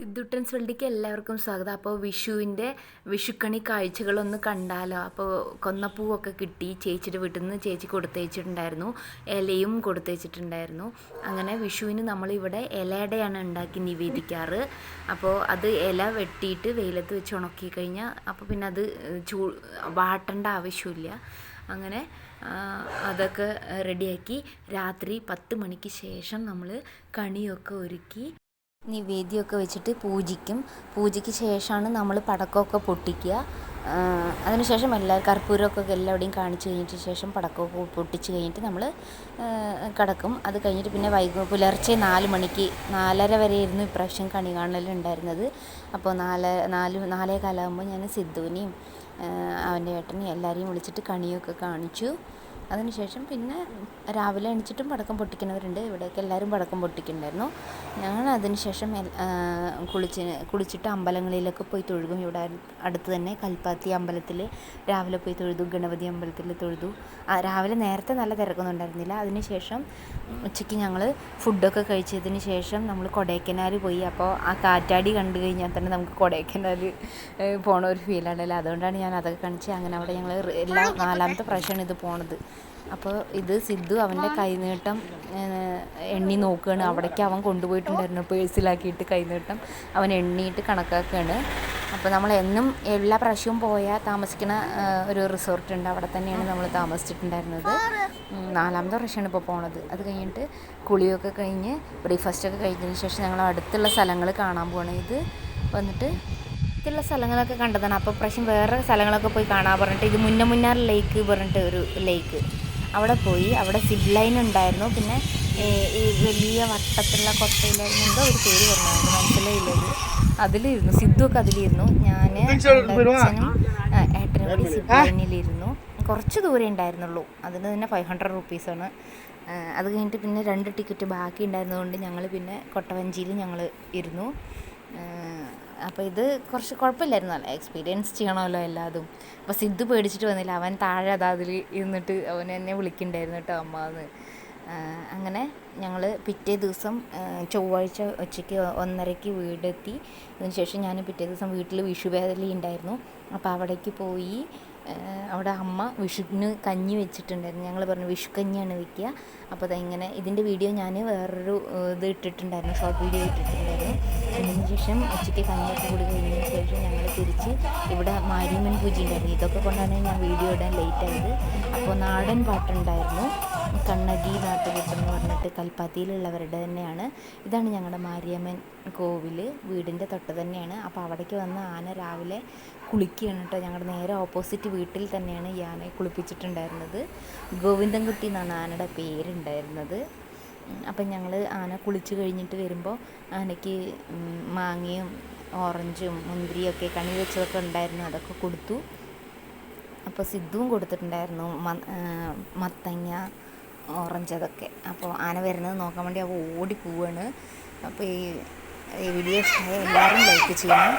സിദ്ധുട്ടൻസ് വേൾഡിക്ക് എല്ലാവർക്കും സ്വാഗതം. അപ്പോൾ വിഷുവിന്റെ വിഷുക്കണി കാഴ്ചകളൊന്ന് കണ്ടാലോ? അപ്പോൾ കൊന്നപ്പൂവൊക്കെ കിട്ടി. ചേച്ചിയുടെ വീട്ടിൽ നിന്ന് ചേച്ചി കൊടുത്തയച്ചിട്ടുണ്ടായിരുന്നു ഇലയും കൊടുത്തയച്ചിട്ടുണ്ടായിരുന്നു അങ്ങനെ വിഷുവിന് നമ്മളിവിടെ ഇലയുടെയാണ് ഉണ്ടാക്കി നിവേദിക്കാറ്. അപ്പോൾ അത് ഇല വെട്ടിയിട്ട് വെയിലത്ത് വെച്ച് ഉണക്കി കഴിഞ്ഞാൽ അപ്പോൾ പിന്നെ അത് ചൂ വാട്ടേണ്ട ആവശ്യമില്ല. അങ്ങനെ അതൊക്കെ റെഡിയാക്കി രാത്രി പത്ത് മണിക്ക് ശേഷം നമ്മൾ കണിയൊക്കെ ഒരുക്കി നിവേദ്യമൊക്കെ വെച്ചിട്ട് പൂജിക്കും. പൂജയ്ക്ക് ശേഷമാണ് നമ്മൾ പടക്കമൊക്കെ പൊട്ടിക്കുക. അതിനുശേഷം എല്ലാ കർപ്പൂരമൊക്കെ എല്ലാവിടെയും കാണിച്ച് കഴിഞ്ഞിട്ട് ശേഷം പടക്കമൊക്കെ പൊട്ടിച്ച് കഴിഞ്ഞിട്ട് നമ്മൾ കിടക്കും. അത് കഴിഞ്ഞിട്ട് പിന്നെ വൈകു പുലർച്ചെ നാല് മണിക്ക് നാലര വരെയായിരുന്നു ഇപ്രാവശ്യം കണി കാണലുണ്ടായിരുന്നത് അപ്പോൾ നാല് നാല് നാലേ കാലമാകുമ്പോൾ ഞാൻ സിദ്ധുവിനെയും അവന്റെ ഏട്ടനെയും എല്ലാവരെയും വിളിച്ചിട്ട് കണിയൊക്കെ കാണിച്ചു. അതിനുശേഷം പിന്നെ രാവിലെ എണീച്ചിട്ടും പടക്കം പൊട്ടിക്കുന്നവരുണ്ട്. ഇവിടെയൊക്കെ എല്ലാവരും പടക്കം പൊട്ടിക്കുന്നുണ്ടായിരുന്നു. ഞങ്ങൾ അതിനുശേഷം കുളിച്ച് കുളിച്ചിട്ട് അമ്പലങ്ങളിലൊക്കെ പോയി തൊഴുകും. ഇവിടെ അടു- അടുത്ത് തന്നെ കൽപ്പാത്തി അമ്പലത്തിൽ രാവിലെ പോയി തൊഴുതു ഗണപതി അമ്പലത്തിൽ തൊഴുതു. രാവിലെ നേരത്തെ നല്ല തിരക്കൊന്നും ഉണ്ടായിരുന്നില്ല അതിനുശേഷം ഉച്ചയ്ക്ക് ഞങ്ങൾ ഫുഡൊക്കെ കഴിച്ചതിന് ശേഷം നമ്മൾ കൊടൈക്കനാൽ പോയി. അപ്പോൾ ആ കാറ്റാടി കണ്ടു കഴിഞ്ഞാൽ തന്നെ നമുക്ക് കൊടൈക്കനാൽ പോണ ഒരു ഫീലാണല്ലോ അതുകൊണ്ടാണ് ഞാൻ അതൊക്കെ കാണിച്ച്. അങ്ങനെ അവിടെ ഞങ്ങൾ എല്ലാ നാലാമത്തെ പ്രാവശ്യമാണ് ഇത് പോണത്. അപ്പോൾ ഇത് സിദ്ധു അവന്റെ കൈനീട്ടം എണ്ണി നോക്കുകയാണ്. അവിടേക്ക് അവൻ കൊണ്ടുപോയിട്ടുണ്ടായിരുന്നു. പേഴ്സിലാക്കിയിട്ട് കൈനീട്ടം അവൻ എണ്ണിയിട്ട് കണക്കാക്കുകയാണ്. അപ്പോൾ നമ്മൾ എന്നും എല്ലാ പ്രാവശ്യവും പോയാൽ താമസിക്കുന്ന ഒരു റിസോർട്ട് ഉണ്ട്. അവിടെ തന്നെയാണ് നമ്മൾ താമസിച്ചിട്ടുണ്ടായിരുന്നത്. നാലാമത്തെ പ്രാവശ്യമാണ് ഇപ്പോൾ പോണത്. അത് കഴിഞ്ഞിട്ട് കുളിയൊക്കെ കഴിഞ്ഞ് ബ്രേക്ക്ഫാസ്റ്റൊക്കെ കഴിഞ്ഞതിന് ശേഷം ഞങ്ങൾ അടുത്തുള്ള സ്ഥലങ്ങൾ കാണാൻ പോകണം ഇത് വന്നിട്ട് അടുത്തുള്ള സ്ഥലങ്ങളൊക്കെ കണ്ടതാണ്. അപ്പോൾ പ്രാവശ്യം വേറെ സ്ഥലങ്ങളൊക്കെ പോയി കാണാൻ പറഞ്ഞിട്ട് ഇത് മുന്നമുന്നാർ ലേക്ക് പറഞ്ഞിട്ട് ഒരു ലേക്ക് അവിടെ പോയി. അവിടെ സിബ് ലൈൻ ഉണ്ടായിരുന്നു. പിന്നെ ഈ വലിയ വട്ടത്തിലുള്ള കൊട്ടയിലായിരുന്നു എന്തോ ഒരു പേര് പറഞ്ഞു എനിക്ക് മനസ്സിലായില്ലത് അതിലിരുന്നു. സിദ്ധുവൊക്കെ അതിലിരുന്നു. ഞാൻ അച്ഛനും ഏട്ടനും കൂടി സിബ് ലൈനിലിരുന്നു കുറച്ച് ദൂരെ ഉണ്ടായിരുന്നുള്ളൂ. അതിന് തന്നെ ഫൈവ് ഹൺഡ്രഡ് റുപ്പീസാണ് അത് കഴിഞ്ഞിട്ട് പിന്നെ രണ്ട് ടിക്കറ്റ് ബാക്കി ഉണ്ടായിരുന്നതുകൊണ്ട് ഞങ്ങൾ പിന്നെ കൊട്ടവഞ്ചിയിൽ ഞങ്ങൾ ഇരുന്നു. അപ്പോൾ ഇത് കുറച്ച് കുഴപ്പമില്ലായിരുന്നു. അല്ല എക്സ്പീരിയൻസ് ചെയ്യണമല്ലോ എല്ലാതും. അപ്പോൾ സിദ്ധു പേടിച്ചിട്ട് വന്നില്ല. അവൻ താഴെ അതാ അതിൽ ഇരുന്നിട്ട് അവൻ എന്നെ വിളിക്കണ്ടായിരുന്നു കേട്ടോ അമ്മ എന്ന് അങ്ങനെ ഞങ്ങൾ പിറ്റേ ദിവസം ചൊവ്വാഴ്ച ഉച്ചയ്ക്ക് ഒന്നരയ്ക്ക് വീടെത്തി. അതിനുശേഷം ഞാൻ പിറ്റേ ദിവസം വീട്ടിൽ വിഷുവേലി ഉണ്ടായിരുന്നു. അപ്പോൾ അവിടേക്ക് പോയി അവിടെ അമ്മ വിഷുവിന് കഞ്ഞി വെച്ചിട്ടുണ്ടായിരുന്നു. ഞങ്ങൾ പറഞ്ഞു വിഷു കഞ്ഞിയാണ് വെക്കുക അപ്പോൾ അതിങ്ങനെ ഇതിന്റെ വീഡിയോ ഞാൻ വേറൊരു ഇത് ഇട്ടിട്ടുണ്ടായിരുന്നു. ഷോർട്ട് വീഡിയോ ഇട്ടിട്ടുണ്ടായിരുന്നു. അതിന് ശേഷം ഉച്ചയ്ക്ക് കഞ്ഞിയൊക്കെ കൂടി കഴിഞ്ഞതിന് ശേഷം ഞങ്ങൾ തിരിച്ച് ഇവിടെ മാരിയമ്മൻ പൂജ ഉണ്ടായിരുന്നു. ഇതൊക്കെ കൊണ്ടാണ് ഞാൻ വീഡിയോ ഇടാൻ ലേറ്റ് ആയത്. അപ്പോൾ നാടൻ പാട്ടുണ്ടായിരുന്നു. കണ്ണകി നാട്ടുകൂട്ടം എന്ന് പറഞ്ഞിട്ട് കൽപ്പാത്തിയിലുള്ളവരുടെ തന്നെയാണ്. ഇതാണ് ഞങ്ങളുടെ മാരിയമ്മൻ കോവിൽ വീടിന്റെ തൊട്ട് തന്നെയാണ്. അപ്പോൾ അവിടേക്ക് വന്ന ആന രാവിലെ കുളിക്കുകയാണ് കേട്ടോ. ഞങ്ങളുടെ നേരെ ഓപ്പോസിറ്റ് വീട്ടിൽ തന്നെയാണ് ഈ ആനയെ കുളിപ്പിച്ചിട്ടുണ്ടായിരുന്നത്. ഗോവിന്ദൻകുട്ടി എന്നാണ് ആനയുടെ പേരുണ്ടായിരുന്നത്. അപ്പം ഞങ്ങൾ ആന കുളിച്ച് കഴിഞ്ഞിട്ട് വരുമ്പോൾ ആനയ്ക്ക് മാങ്ങയും ഓറഞ്ചും മുന്തിരിയൊക്കെ കണി വെച്ചതൊക്കെ ഉണ്ടായിരുന്നു അതൊക്കെ കൊടുത്തു. അപ്പോൾ സിദ്ധുവും കൊടുത്തിട്ടുണ്ടായിരുന്നു മത്തങ്ങ ഓറഞ്ച് അതൊക്കെ. അപ്പോൾ ആന വരുന്നത് നോക്കാൻ വേണ്ടി അവ ഓടി പോവാണ്. അപ്പോൾ ഈ വീഡിയോ ഇഷ്ടമായ എല്ലാവരും ലൈക്ക് ചെയ്യണം.